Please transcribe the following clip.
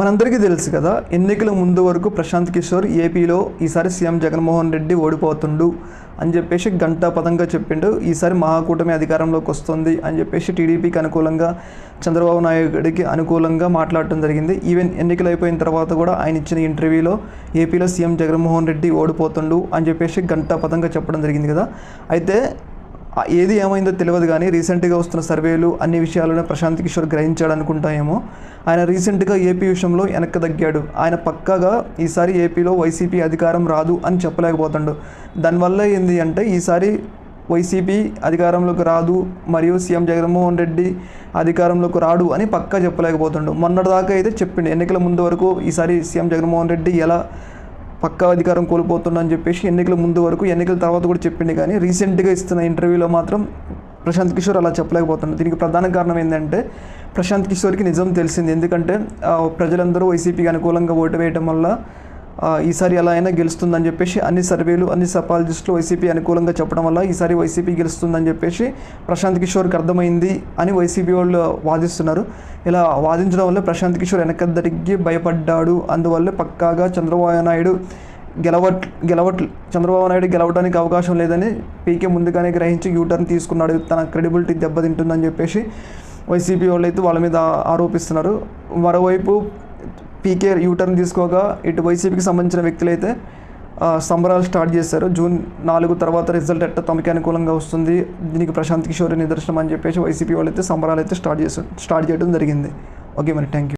మనందరికీ తెలుసు కదా ఎన్నికల ముందు వరకు ప్రశాంత్ కిషోర్ ఏపీలో ఈసారి సీఎం జగన్మోహన్ రెడ్డి ఓడిపోతుండు అని చెప్పేసి గంటా పదంగా చెప్పిండు. ఈసారి మహాకూటమి అధికారంలోకి వస్తుంది అని చెప్పేసి టీడీపీకి అనుకూలంగా చంద్రబాబు నాయుడికి అనుకూలంగా మాట్లాడటం జరిగింది. ఈవెన్ ఎన్నికలు అయిపోయిన తర్వాత కూడా ఆయన ఇచ్చిన ఇంటర్వ్యూలో ఏపీలో సీఎం జగన్మోహన్ రెడ్డి ఓడిపోతుండు అని చెప్పేసి గంటా పదంగా చెప్పడం జరిగింది కదా. అయితే ఏది ఏమైందో తెలియదు కానీ రీసెంట్గా వస్తున్న సర్వేలు అన్ని విషయాలను ప్రశాంత్ కిషోర్ గ్రహించాడనుకుంటాయేమో. ఆయన రీసెంట్గా ఏపీ విషయంలో వెనక్కి తగ్గాడు. ఆయన పక్కాగా ఈసారి ఏపీలో వైసీపీ అధికారం రాదు అని చెప్పలేకపోతుండు. దానివల్ల ఏంది అంటే ఈసారి వైసీపీ అధికారంలోకి రాదు మరియు సీఎం జగన్మోహన్ రెడ్డి అధికారంలోకి రాడు అని పక్కా చెప్పలేకపోతుండు. మొన్నటిదాకా అయితే చెప్పిండు. ఎన్నికల ముందు వరకు ఈసారి సీఎం జగన్మోహన్ రెడ్డి ఎలా పక్కా అధికారం కోల్పోతుందని చెప్పేసి ఎన్నికల ముందు వరకు ఎన్నికల తర్వాత కూడా చెప్పింది కానీ రీసెంట్గా ఇస్తున్న ఇంటర్వ్యూలో మాత్రం ప్రశాంత్ కిషోర్ అలా చెప్పలేకపోతున్నాడు. దీనికి ప్రధాన కారణం ఏంటంటే ప్రశాంత్ కిషోర్కి నిజం తెలిసింది. ఎందుకంటే ప్రజలందరూ వైసీపీకి అనుకూలంగా ఓటు వేయటం వల్ల ఈసారి ఎలా అయినా గెలుస్తుందని చెప్పేసి అన్ని సర్వేలు అన్ని సపాలజిస్టులు వైసీపీ అనుకూలంగా చెప్పడం వల్ల ఈసారి వైసీపీ గెలుస్తుందని చెప్పేసి ప్రశాంత్ కిషోర్కి అర్థమైంది అని వైసీపీ వాళ్ళు వాదిస్తున్నారు. ఇలా వాదించడం వల్ల ప్రశాంత్ కిషోర్ వెనకద్దరికి భయపడ్డాడు. అందువల్ల పక్కాగా చంద్రబాబు నాయుడు గెలవట్ గెలవట్ చంద్రబాబు నాయుడు గెలవడానికి అవకాశం లేదని పీకే ముందుగానే గ్రహించి యూటర్న్ తీసుకున్నాడు. తన క్రెడిబిలిటీ దెబ్బతింటుందని చెప్పేసి వైసీపీ వాళ్ళు అయితే వాళ్ళ మీద ఆరోపిస్తున్నారు. మరోవైపు పీకే యూటర్న్ తీసుకోగా ఇటు వైసీపీకి సంబంధించిన వ్యక్తులైతే సంబరాలు స్టార్ట్ చేశారు. జూన్ నాలుగు తర్వాత రిజల్ట్ ఎట్ట తమకి అనుకూలంగా వస్తుంది దీనికి ప్రశాంత్ కిషోర్ నిదర్శనం అని చెప్పేసి వైసీపీ వాళ్ళు అయితే సంబరాలు అయితే స్టార్ట్ చేస్తారు స్టార్ట్ చేయడం జరిగింది. ఓకే మరి థ్యాంక్ యూ